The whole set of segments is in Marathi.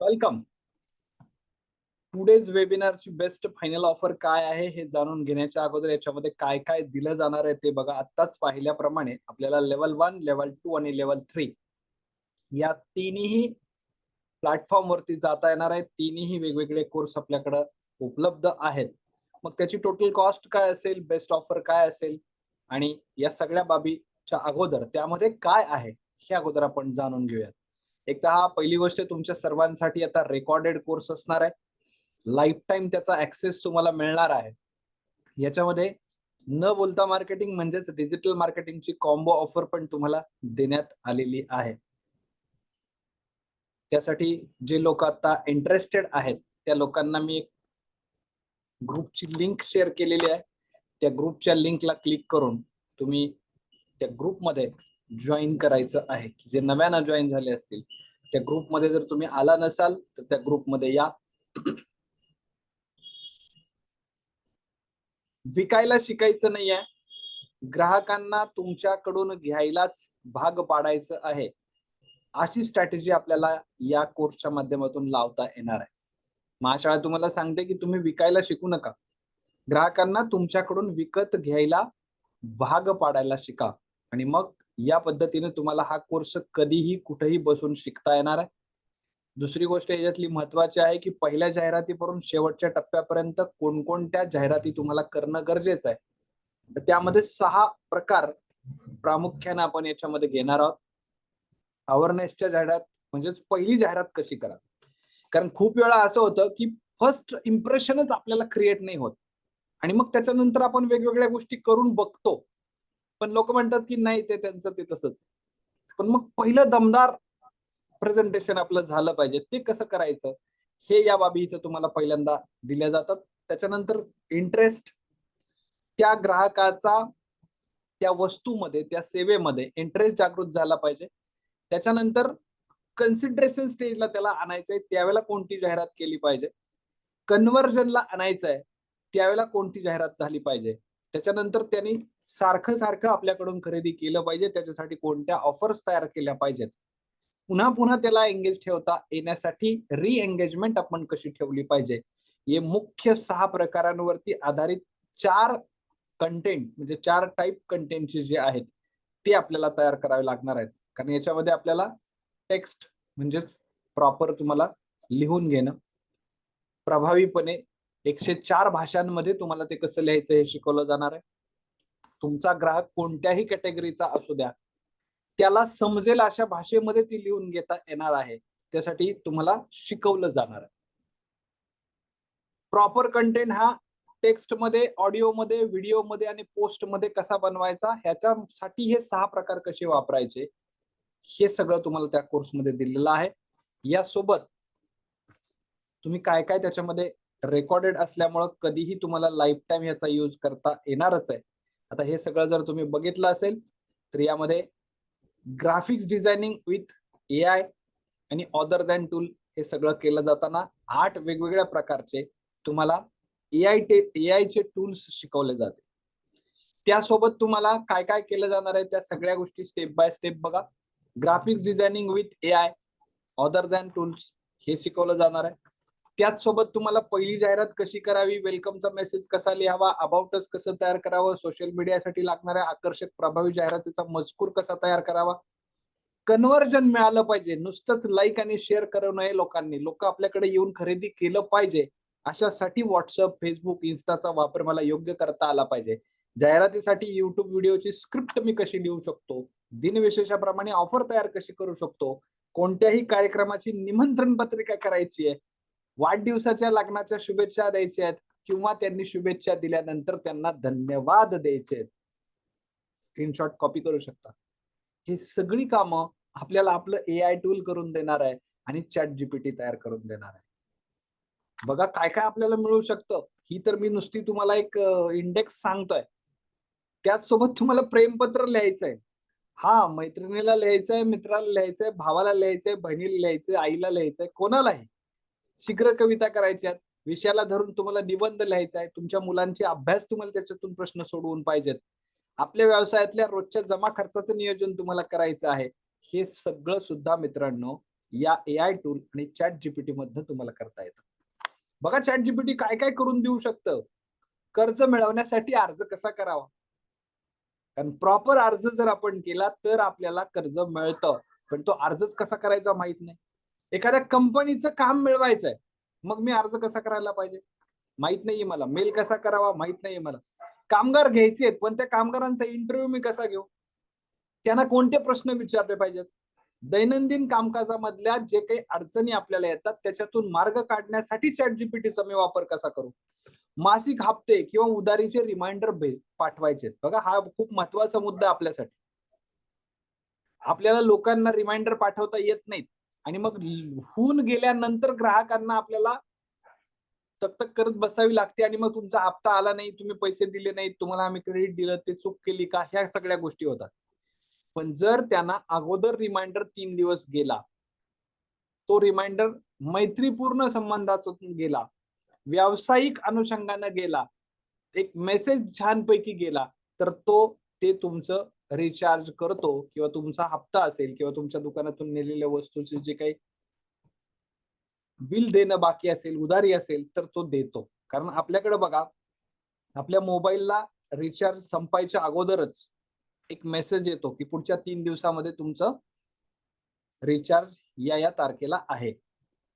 वेलकम. टुडेज वेबिनारची बेस्ट फायनल ऑफर काय आहे हे जाणून घेण्याच्या अगोदर याच्यामध्ये काय काय दिलं जाणार आहे ते बघा. आत्ताच पाहिल्याप्रमाणे आपल्याला लेवल वन लेवल टू आणि लेवल थ्री या तिन्ही प्लॅटफॉर्म वरती जाता येणार आहे. तिन्ही वेगवेगळे कोर्स आपल्याकडे उपलब्ध आहेत. मग त्याची टोटल कॉस्ट काय असेल बेस्ट ऑफर काय असेल आणि या सगळ्या बाबीच्या अगोदर त्यामध्ये काय आहे हे अगोदर आपण जाणून घेऊयात. एकदा हा पहिली गोष्ट तुमच्या सर्वांसाठी आता रेकॉर्डेड कोर्स असणार आहे. लाईफ टाईम त्याचा ऍक्सेस तुम्हाला मिळणार आहे. याच्यामध्ये न बोलता मार्केटिंग म्हणजेच डिजिटल मार्केटिंगची कॉम्बो ऑफर पण तुम्हाला देण्यात आलेली आहे. त्यासाठी जे लोक आता इंटरेस्टेड आहेत त्या लोकांना मी एक ग्रुपची लिंक शेअर केलेली आहे. त्या ग्रुपच्या लिंकला क्लिक करून तुम्ही त्या ग्रुपमध्ये जॉईन करायचं आहे. जे नव्यानं जॉईन झाले असतील त्या ग्रुपमध्ये जर तुम्ही आला नसाल तर त्या ग्रुपमध्ये या. विकायला शिकायचं नाहीये. ग्राहकांना तुमच्याकडून घ्यायलाच भाग पाडायचं आहे. अशी स्ट्रॅटेजी आपल्याला या कोर्सच्या माध्यमातून लावता येणार आहे. महाशाळा तुम्हाला सांगते की तुम्ही विकायला शिकू नका. ग्राहकांना तुमच्याकडून विकत घ्यायला भाग पाडायला शिका. आणि मग या पद्धतीने तुम्हाला हा कोर्स कधीही कुठेही बसून शिकता येणार आहे. दुसरी गोष्ट याच्यातली महत्वाची आहे की पहिल्या जाहिरातीपासून शेवटच्या टप्प्यापर्यंत कोणकोणत्या जाहिराती तुम्हाला करणं गरजेचं आहे. तर त्यामध्ये सहा प्रकार प्रामुख्याने आपण याच्यामध्ये घेणार आहोत. अवेअरनेसच्या जाहिरात म्हणजेच पहिली जाहिरात कशी करा. कारण खूप वेळा असं होतं की फर्स्ट इम्प्रेशनच आपल्याला क्रिएट नाही होत. आणि मग त्याच्यानंतर आपण वेगवेगळ्या गोष्टी करून बघतो. पण लोक म्हणतात की नाही ते त्यांचं ते तसंच पण मग पहिलं दमदार प्रेझेंटेशन आपलं झालं पाहिजे. ते कसं करायचं? हे या बाबी इथं तुम्हाला पहिल्यांदा दिल्या जातात. त्याच्यानंतर इंटरेस्ट त्या ग्राहकाचा त्या वस्तूमध्ये त्या सेवेमध्ये इंटरेस्ट जागृत झाला पाहिजे. त्याच्यानंतर कन्सिडरेशन स्टेजला त्याला आणायचंय. त्यावेळेला कोणती जाहिरात केली पाहिजे? कन्व्हर्जनला आणायचंय. त्यावेळेला कोणती जाहिरात झाली पाहिजे? त्याच्यानंतर त्यांनी सारखं सारखं आपल्याकडून खरेदी केलं पाहिजे. त्याच्यासाठी कोणत्या ऑफर्स तयार केल्या पाहिजेत? पुन्हा पुन्हा त्याला एंगेज ठेवता येण्यासाठी री एंगेजमेंट आपण कशी ठेवली पाहिजे? हे मुख्य सहा प्रकारांवरती आधारित चार कंटेंट म्हणजे चार टाईप कंटेंटचे जे आहेत ते आपल्याला तयार करावे लागणार आहेत. कारण याच्यामध्ये आपल्याला टेक्स्ट म्हणजेच प्रॉपर तुम्हाला लिहून घेणं प्रभावीपणे एकशे चार भाषांमध्ये तुम्हाला ते कसं लिहायचं हे शिकवलं जाणार आहे. तुमचा ग्राहक कोणत्याही कॅटेगरीचा असू द्या त्याला समजेल अशा भाषेमध्ये ती लिहून घेता येणार आहे. त्यासाठी तुम्हाला शिकवलं जाणार आहे. प्रॉपर कंटेंट हा टेक्स्टमध्ये ऑडिओ मध्ये व्हिडिओमध्ये आणि पोस्टमध्ये कसा बनवायचा ह्याच्यासाठी हे सहा प्रकार कसे वापरायचे हे सगळं तुम्हाला त्या कोर्समध्ये दिलेलं आहे. यासोबत तुम्ही काय काय त्याच्यामध्ये रेकॉर्डेड असल्यामुळं कधीही तुम्हाला लाईफ टाईम ह्याचा यूज करता येणारच आहे. आता हे सगळं जर तुम्ही बघितलं असेल तर यामध्ये graphics designing with A I आणि ऑदर दॅन टूल हे सगळं केलं जाताना आठ वेगवेगळ्या प्रकारचे तुम्हाला ए आय टे ए आयचे टूल्स शिकवले जाते. त्यासोबत तुम्हाला काय काय केलं जाणार आहे त्या सगळ्या गोष्टी स्टेप बाय स्टेप बघा. Graphics designing with A I other than tools हे शिकवलं जाणार आहे. त्याच सोबत तुम्हाला पहिली जाहिरात कशी करावी? वेलकमचा मेसेज कसा लिहावा? अबाउटच कसं तयार करावं? सोशल मीडियासाठी लागणाऱ्या आकर्षक प्रभावी जाहिरातीचा मजकूर कसा तयार करावा? कन्व्हर्जन मिळालं पाहिजे. नुसतंच लाईक आणि शेअर करू नये लोकांनी. लोक आपल्याकडे येऊन खरेदी केलं पाहिजे. अशासाठी व्हॉट्सअप फेसबुक इन्स्टाचा वापर मला योग्य करता आला पाहिजे. जाहिरातीसाठी युट्यूब व्हिडिओची स्क्रिप्ट मी कशी लिहू शकतो? दिनविशेषाप्रमाणे ऑफर तयार कशी करू शकतो? कोणत्याही कार्यक्रमाची निमंत्रण पत्रिका करायची आहे? वाढदिवसाच्या लग्नाच्या शुभेच्छा द्यायच्या आहेत किंवा त्यांनी शुभेच्छा दिल्यानंतर त्यांना धन्यवाद द्यायचे आहेत. स्क्रीनशॉट कॉपी करू शकता. हे सगळी कामं आपल्याला आपलं ए आय टूल करून देणार आहे आणि चॅट जीपीटी तयार करून देणार आहे. बघा काय काय आपल्याला मिळू शकतं. ही तर मी नुसती तुम्हाला एक इंडेक्स सांगतोय. त्याचसोबत तुम्हाला प्रेमपत्र लिहायचंय. हा मैत्रिणीला लिहायचंय मित्राला लिहायचंय भावाला लिहायचंय बहिणीला लिहायचंय आईला लिहायचंय कोणालाही. शीघ्र कविता करायच्यात. विषयाला धरून तुम्हाला निबंध लिहायचा आहे. तुमच्या मुलांचे अभ्यास तुम्हाला त्याच्यातून प्रश्न सोडवून पाहिजेत. आपल्या व्यवसायातल्या रोजच्या जमा खर्चाचं नियोजन तुम्हाला करायचं आहे. हे सगळं सुद्धा मित्रांनो या ए आय टूल आणि चॅट जीपीटी मधनं तुम्हाला करता येतं. बघा चॅट जीपीटी काय काय करून देऊ शकतं? कर्ज मिळवण्यासाठी अर्ज कसा करावा? कारण प्रॉपर अर्ज जर आपण केला तर आपल्याला कर्ज मिळतं. पण तो अर्जच कसा करायचा माहीत नाही. एखाद्या कंपनीचं काम मिळवायचंय मग मी अर्ज कसा करायला पाहिजे? माहीत नाहीये मला. मेल कसा करावा? माहीत नाहीये मला. कामगार घ्यायचे आहेत पण त्या कामगारांचा इंटरव्ह्यू मी कसा घेऊ? त्यांना कोणते प्रश्न विचारले पाहिजेत? दैनंदिन कामकाजामधल्या जे काही अडचणी आपल्याला येतात त्याच्यातून मार्ग काढण्यासाठी चॅट जीपीटीचा मी वापर कसा करू? मासिक हप्ते किंवा उधारीचे रिमाइंडर पाठवायचे बघा हा खूप महत्त्वाचा मुद्दा आपल्यासाठी. आपल्याला लोकांना रिमाइंडर पाठवता येत नाहीत. आणि मग होऊन गेल्यानंतर ग्राहकांना आपल्याला तकतक करत बसावी लागते आणि मग तुमचा हप्ता आला नाही तुम्ही पैसे दिले नाहीत तुम्हाला आम्ही क्रेडिट दिलं ते चूक केली का ह्या सगळ्या गोष्टी होतात. पण जर त्यांना अगोदर रिमाइंडर तीन दिवस गेला तो रिमाइंडर मैत्रीपूर्ण संबंधाचा गेला व्यावसायिक अनुषंगानं गेला एक मेसेज छानपैकी गेला तर तो ते तुमचं रिचार्ज करतो किंवा तुमचा हप्ता असेल किंवा तुमच्या दुकानातून नेलेल्या वस्तूचे जे काही बिल देणं बाकी असेल उधारी असेल तर तो देतो. कारण आपल्याकडे बघा आपल्या मोबाईलला रिचार्ज संपायच्या अगोदरच एक मेसेज येतो की पुढच्या तीन दिवसामध्ये तुमचं रिचार्ज या या तारखेला आहे.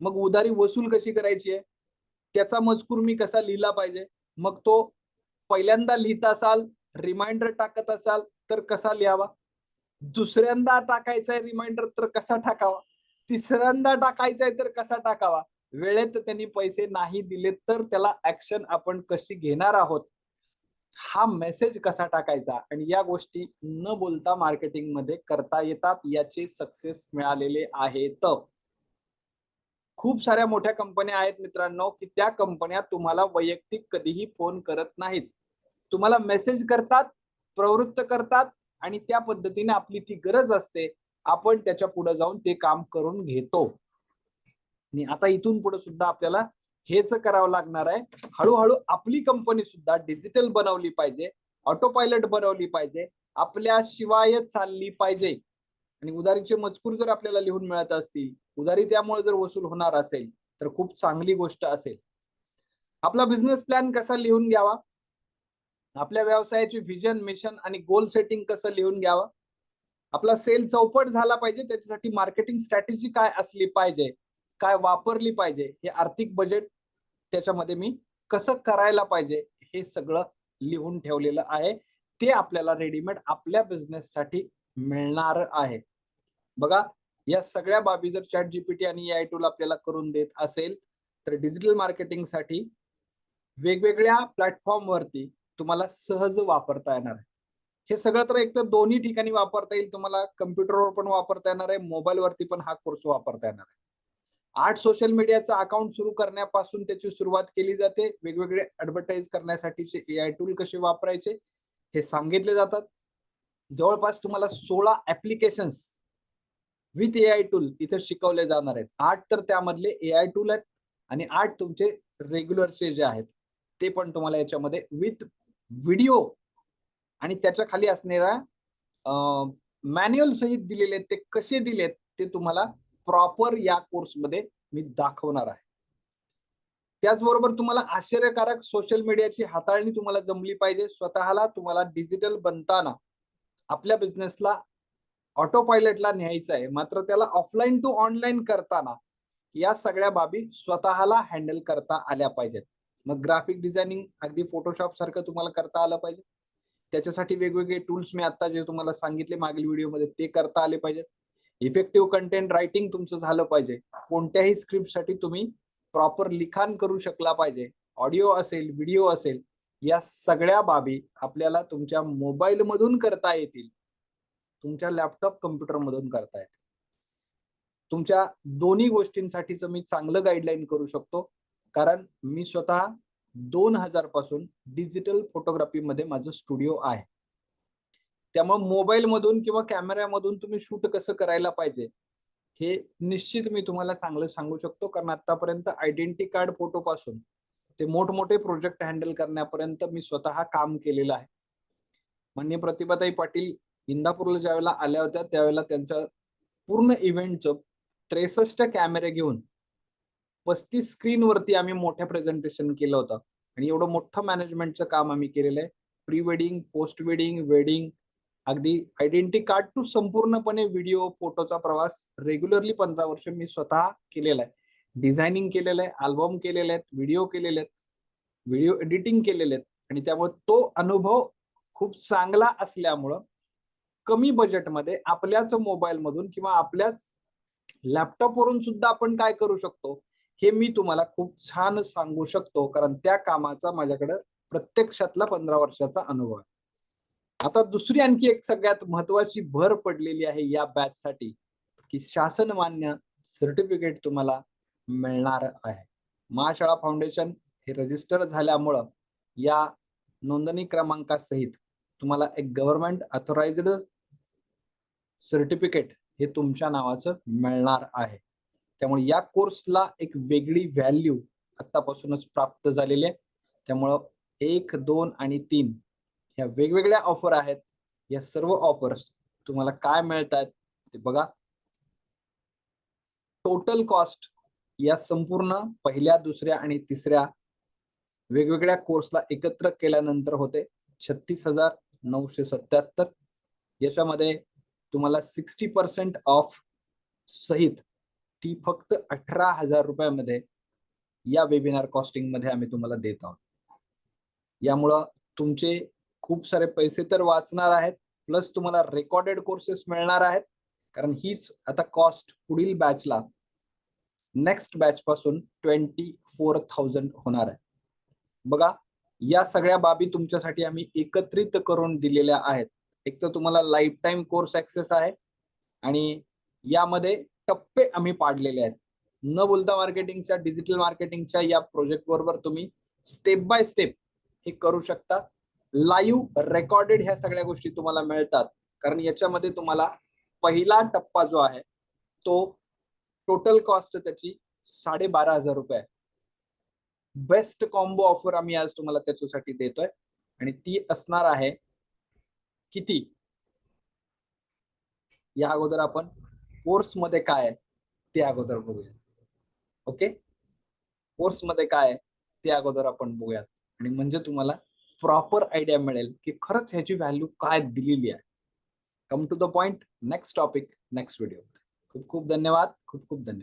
मग उधारी वसूल कशी करायची आहे? त्याचा मजकूर मी कसा लिहिला पाहिजे? मग तो पहिल्यांदा लिहित असाल रिमाइंडर टाकत असाल तर कसा लिहावा? दुसऱ्यांदा टाकायचा आहे रिमाइंडर तर कसा टाकावा? तिसऱ्यांदा टाकायचा आहे तर कसा टाकावा? वेळेत त्यांनी पैसे नाही दिले तर त्याला ऍक्शन आपण कशी घेणार आहोत? हा मेसेज कसा टाकायचा? आणि या गोष्टी न बोलता मार्केटिंगमध्ये करता येतात याचे सक्सेस मिळालेले आहेत. खूप साऱ्या मोठ्या कंपन्या आहेत मित्रांनो की त्या कंपन्या तुम्हाला वैयक्तिक कधीही फोन करत नाहीत. तुम्हाला मेसेज करतात प्रवृत्त करतात आणि त्या पद्धतीने आपली ती गरज असते आपण त्याच्या पुढे जाऊन ते काम करून घेतो. आणि आता इथून पुढे सुद्धा आपल्याला हेच करावं लागणार आहे. हळूहळू आपली कंपनी सुद्धा डिजिटल बनवली पाहिजे ऑटो पायलट बनवली पाहिजे आपल्या शिवाय चालली पाहिजे. आणि उधारीचे मजकूर जर आपल्याला लिहून मिळत असतील उधारी त्यामुळे जर वसूल होणार असेल तर खूप चांगली गोष्ट असेल. आपला बिझनेस प्लॅन कसा लिहून घ्यावा? आपल्या व्यवसायाची व्हिजन मिशन आणि गोल सेटिंग कसं लिहून घ्यावं? आपला सेल चौपट झाला पाहिजे त्याच्यासाठी मार्केटिंग स्ट्रॅटेजी काय असली पाहिजे? काय वापरली पाहिजे? हे आर्थिक बजेट त्याच्यामध्ये मी कसं करायला पाहिजे? हे सगळं लिहून ठेवलेलं आहे. ते आपल्याला रेडीमेड आपल्या बिझनेस साठी मिळणार आहे. बघा या सगळ्या बाबी जर चॅट जीपीटी आणि आय टूल आपल्याला करून देत असेल तर डिजिटल मार्केटिंगसाठी वेगवेगळ्या प्लॅटफॉर्मवरती तुम्हाला सहज वापरता येणार आहे. हे सगळं तर एक तर दोन्ही ठिकाणी वापरता येईल तुम्हाला कम्प्युटरवर पण वापरता येणार आहे मोबाईल वरती पण हा कोर्स वापरता येणार आहे. आठ सोशल मीडियाचा अकाउंट सुरू करण्यापासून त्याची सुरुवात केली जाते. वेगवेगळे ऍडव्हर्टाईज करण्यासाठीचे ए आय टूल कसे वापरायचे हे सांगितले जातात. जवळपास तुम्हाला सोळा applications with A I tool इथे शिकवले जाणार आहेत. आठ तर त्यामधले ए आय टूल आहेत आणि आठ तुमचे रेग्युलरचे जे आहेत ते पण तुम्हाला याच्यामध्ये विथ व्हिडिओ आणि त्याच्याखाली असणाऱ्या मॅन्युअल सहित दिलेले ते कसे दिलेत ते तुम्हाला प्रॉपर या कोर्समध्ये मी दाखवणार आहे. त्याचबरोबर तुम्हाला आश्चर्यकारक सोशल मीडियाची हाताळणी तुम्हाला जमली पाहिजे. स्वतःला तुम्हाला डिजिटल बनताना आपल्या बिझनेसला ऑटो पायलटला न्यायचं आहे. मात्र त्याला ऑफलाईन टू ऑनलाईन करताना या सगळ्या बाबी स्वतःला हँडल करता आल्या पाहिजेत. मग ग्राफिक डिझायनिंग अगदी फोटोशॉप सारखं तुम्हाला करता आलं पाहिजे. त्याच्यासाठी वेगवेगळे टूल्स मी आता जे तुम्हाला सांगितले मागील व्हिडिओमध्ये ते करता आले पाहिजेत. इफेक्टिव्ह कंटेंट रायटिंग तुमचं झालं पाहिजे. कोणत्याही स्क्रिप्टसाठी तुम्ही प्रॉपर लिखाण करू शकला पाहिजे. ऑडिओ असेल व्हिडिओ असेल या सगळ्या बाबी आपल्याला तुमच्या मोबाईल मधून करता येतील. तुमच्या लॅपटॉप कम्प्युटर मधून करता येतील. तुमच्या दोन्ही गोष्टींसाठीच मी चांगलं गाईडलाईन करू शकतो. कारण मी स्वतः दोन हजारपासून डिजिटल फोटोग्राफी मध्ये माझं स्टुडिओ आहे. त्यामुळे मोबाईल मधून किंवा कॅमेऱ्यामधून तुम्ही शूट कसं करायला पाहिजे हे निश्चित मी तुम्हाला चांगलं सांगू शकतो. कारण आतापर्यंत आयडेंटी कार्ड फोटो पासून ते मोठमोठे प्रोजेक्ट हँडल करण्यापर्यंत मी स्वतः काम केलेलं आहे. मान्य प्रतिभाताई पाटील इंदापूरला ज्यावेळेला आल्या होत्या त्यावेळेला त्यांचं पूर्ण इव्हेंटचं त्रेसष्ट कॅमेरे घेऊन पस्तीस स्क्रीनवरती आम्ही मोठ्या प्रेझेंटेशन केलं होतं. आणि एवढं मोठं मॅनेजमेंटचं काम आम्ही केलेलं आहे. Pre wedding post wedding wedding अगदी आयडेंटिटी कार्ड टू संपूर्णपणे व्हिडिओ फोटोचा प्रवास रेग्युलरली पंधरा वर्ष मी स्वतः केलेला आहे. डिझायनिंग केलेलं आहे अल्बम केलेले आहेत व्हिडिओ केलेले आहेत व्हिडिओ एडिटिंग केलेले आहेत. आणि त्यामुळे तो अनुभव खूप चांगला असल्यामुळं कमी बजेटमध्ये आपल्याच मोबाईल मधून किंवा आपल्याच लॅपटॉप वरून सुद्धा आपण काय करू शकतो? हे मी तुम्हाला खूप छान सांगू शकतो कारण त्या कामाचा माझ्याकडे प्रत्यक्षातला पंधरा वर्षाचा अनुभव आहे. आता दुसरी आणखी एक सगळ्यात महत्वाची भर पडलेली आहे या बॅच साठी की शासन मान्य सर्टिफिकेट तुम्हाला मिळणार आहे. महाशाळा फाउंडेशन हे रजिस्टर झाल्यामुळं या नोंदणी क्रमांकासहित तुम्हाला एक गव्हर्नमेंट अथॉराइज्ड सर्टिफिकेट हे तुमच्या नावाचं मिळणार आहे. त्यामुळे या कोर्सला एक वेगळी व्हॅल्यू आतापासूनच प्राप्त झालेली आहे. त्यामुळं एक दोन आणि तीन ह्या वेगवेगळ्या ऑफर आहेत. या सर्व ऑफर्स तुम्हाला काय मिळतात ते बघा. टोटल कॉस्ट या संपूर्ण पहिल्या दुसऱ्या आणि तिसऱ्या वेगवेगळ्या कोर्सला एकत्र केल्यानंतर होते छत्तीस हजार नऊशे सत्याहत्तर. याच्यामध्ये तुम्हाला सिक्स्टी पर्सेंट ऑफ सहित ती फक्त अठरा हजार रुपयामध्ये या वेबिनार कॉस्टिंगमध्ये आम्ही तुम्हाला देत आहोत. यामुळं तुमचे खूप सारे पैसे तर वाचणार आहेत प्लस तुम्हाला रेकॉर्डेड कोर्सेस मिळणार आहेत. कारण हीच आता कॉस्ट पुढील बॅचला नेक्स्ट बॅच पासून ट्वेंटी फोर थाउजंड होणार आहे. बघा या सगळ्या बाबी तुमच्यासाठी आम्ही एकत्रित करून दिलेल्या आहेत. एक तर तुम्हाला लाईफ टाईम कोर्स ऍक्सेस आहे आणि यामध्ये टप्पे आम्ही पाडलेले आहेत. न बोलता मार्केटिंगच्या डिजिटल मार्केटिंगच्या या प्रोजेक्ट बरोबर तुम्ही स्टेप बाय स्टेप हे करू शकता. लाईव्ह रेकॉर्डेड ह्या सगळ्या गोष्टी तुम्हाला मिळतात. कारण याच्यामध्ये तुम्हाला पहिला टप्पा जो आहे तो टोटल कॉस्ट त्याची साडेबारा हजार रुपये आहे. बेस्ट कॉम्बो ऑफर आम्ही आज तुम्हाला त्याच्यासाठी देतोय. आणि ती असणार आहे किती? या अगोदर आपण कोर्समध्ये काय आहे? ते अगोदर बघूया ओके? कोर्समध्ये काय आहे? ते अगोदर आपण बघूयात. आणि म्हणजे तुम्हाला प्रॉपर आयडिया मिळेल की खरंच ह्याची व्हॅल्यू काय दिलेली आहे. Come to the point next topic next video. खूप खूप धन्यवाद. खूप खूप धन्यवाद.